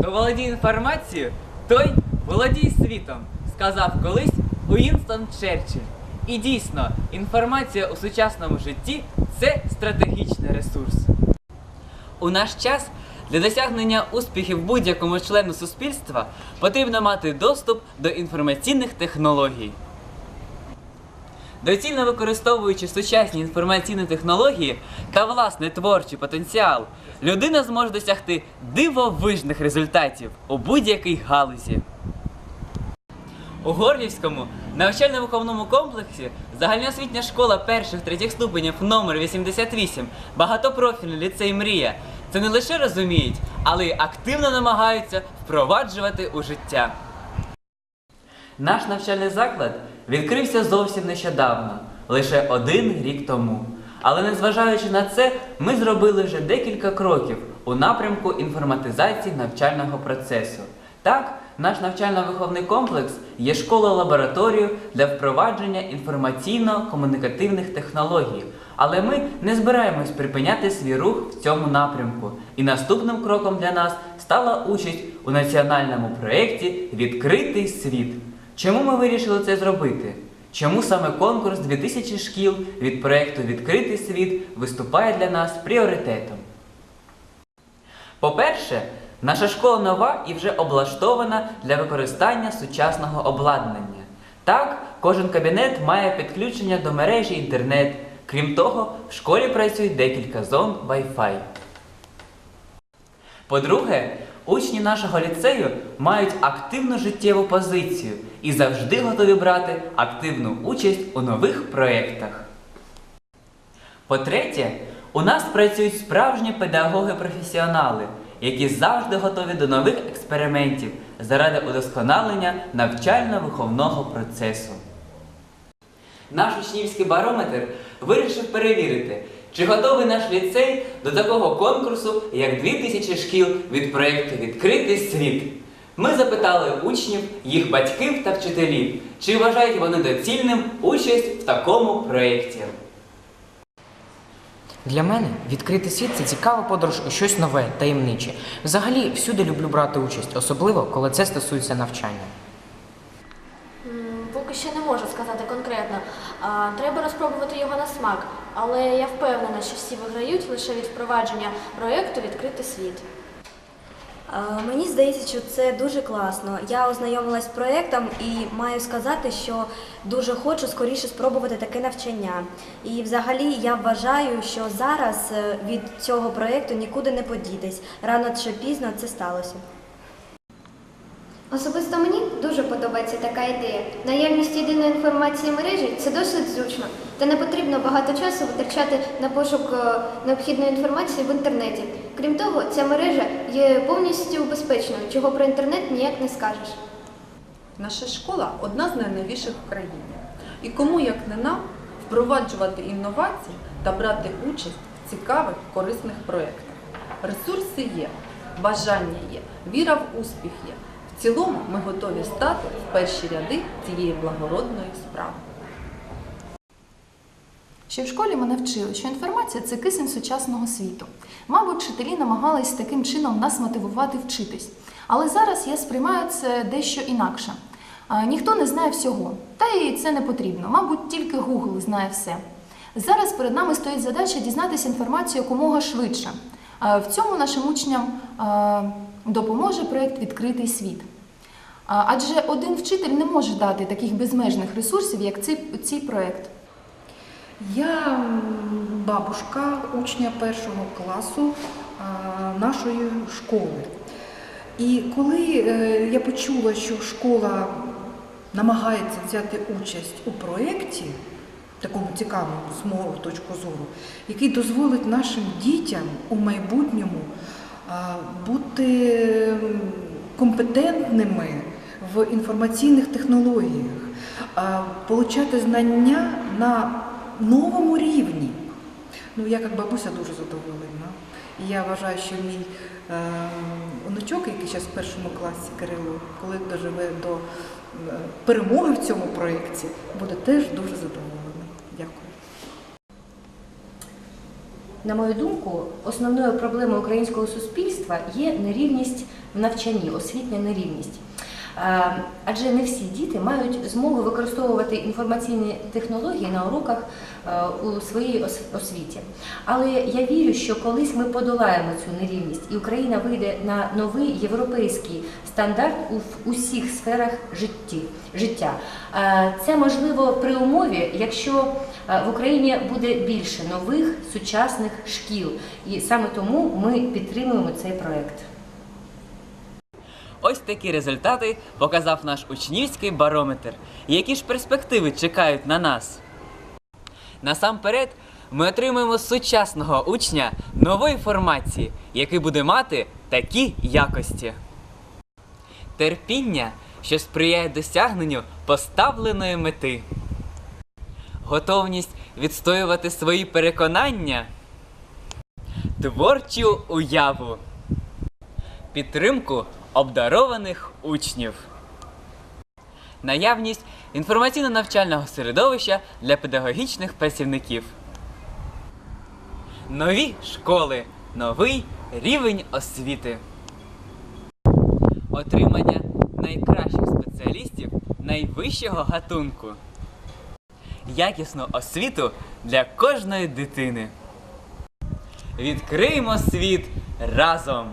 Хто володіє інформацією, той володіє світом, сказав колись Уінстон Черчилль. І дійсно, інформація у сучасному житті це стратегічний ресурс. У наш час для досягнення успіхів будь-якому члену суспільства потрібно мати доступ до інформаційних технологій. Доцільно використовуючи сучасні інформаційні технології та власний творчий потенціал, людина зможе досягти дивовижних результатів у будь-якій галузі. У Горлівському навчально-виховному комплексі загальноосвітня школа перших третіх ступенів номер 88 багатопрофільний ліцей Мрія це не лише розуміють, але й активно намагаються впроваджувати у життя. Наш навчальний заклад відкрився зовсім нещодавно, лише один рік тому. Але незважаючи на це, ми зробили вже декілька кроків у напрямку інформатизації навчального процесу. Так, наш навчально-виховний комплекс є школою-лабораторією для впровадження інформаційно-комунікативних технологій. Але ми не збираємось припиняти свій рух в цьому напрямку. І наступним кроком для нас стала участь у національному проєкті Відкритий світ. Чому ми вирішили це зробити? Чому саме конкурс 2000 шкіл від проєкту Відкритий світ виступає для нас пріоритетом? По-перше, наша школа нова і вже облаштована для використання сучасного обладнання. Так, кожен кабінет має підключення до мережі інтернет. Крім того, в школі працює декілька зон Wi-Fi. По-друге, учні нашого ліцею мають активну життєву позицію і завжди готові брати активну участь у нових проєктах. По-третє, у нас працюють справжні педагоги-професіонали, які завжди готові до нових експериментів заради удосконалення навчально-виховного процесу. Наш учнівський барометр вирішив перевірити, чи готовий наш ліцей до такого конкурсу, як 2000 шкіл від проєкту Відкритий світ. Ми запитали учнів, їх батьків та вчителів, чи вважають вони доцільним участь в такому проєкті. Для мене відкритий світ це цікава подорож у щось нове, таємниче. Взагалі, всюди люблю брати участь, особливо коли це стосується навчання. Поки що не можу сказати конкретно. Треба розпробувати його на смак, але я впевнена, що всі виграють лише від впровадження проєкту Відкритий світ. Е, Мені здається, що це дуже класно. Я ознайомилась з проєктом і маю сказати, що дуже хочу скоріше спробувати таке навчання. І взагалі я вважаю, що зараз е, від цього проєкту нікуди не подітись. Рано чи пізно це сталося. Особисто мені дуже подобається така ідея. Наявність єдиної інформації мережі це досить зручно, та не потрібно багато часу витрачати на пошук е, необхідної інформації в інтернеті. Крім того, ця мережа є повністю безпечною, чого про інтернет ніяк не скажеш. Наша школа одна з найновіших в країні. І кому, як не нам, впроваджувати інновації та брати участь в цікавих, корисних проєктах. Ресурси є, бажання є, віра в успіх є. Цілому ми готові стати в перші ряди цієї благородної справи. Ще в школі мене вчили, що інформація це кисень сучасного світу. Мабуть, вчителі намагались таким чином нас мотивувати вчитись. Але зараз я сприймаю це дещо інакше. Ніхто не знає всього, та й це не потрібно. Мабуть, тільки Google знає все. Зараз перед нами стоїть задача дізнатися інформацію якомога швидше. А, В цьому нашим учням допоможе проєкт Відкритий світ. Адже один вчитель не може дати таких безмежних ресурсів, як цей, цей проєкт. Я бабушка учня першого класу нашої школи. І коли е, я почула, що школа намагається взяти участь у проєкті, такому цікавому з мого точку зору, який дозволить нашим дітям у майбутньому бути компетентними в інформаційних технологіях, получати знання на новому рівні. Ну, я як бабуся дуже задоволена. І я вважаю, що мій е, онучок, який зараз в першому класі Кирило, коли доживе до е, перемоги в цьому проєкті, буде теж дуже задоволений. Дякую. На мою думку, основною проблемою українського суспільства є нерівність в навчанні, освітня нерівність. Е, Адже не всі діти мають змогу використовувати інформаційні технології на уроках е, у своїй освіті. Але я вірю, що колись ми подолаємо цю нерівність, і Україна вийде на новий європейський стандарт у усіх сферах життя. Е, Це можливо при умові, якщо в Україні буде більше нових сучасних шкіл, і саме тому ми підтримуємо цей проект. Такі результати показав наш учнівський барометр. Які ж перспективи чекають на нас? Насамперед, ми отримуємо сучасного учня нової формації, який буде мати такі якості. Терпіння, що сприяє досягненню поставленої мети. Готовність відстоювати свої переконання. Творчу уяву підтримку обдарованих учнів, наявність інформаційно-навчального середовища для педагогічних працівників, нові школи, новий рівень освіти, отримання найкращих спеціалістів найвищого гатунку, якісну освіту для кожної дитини. Відкриємо світ разом!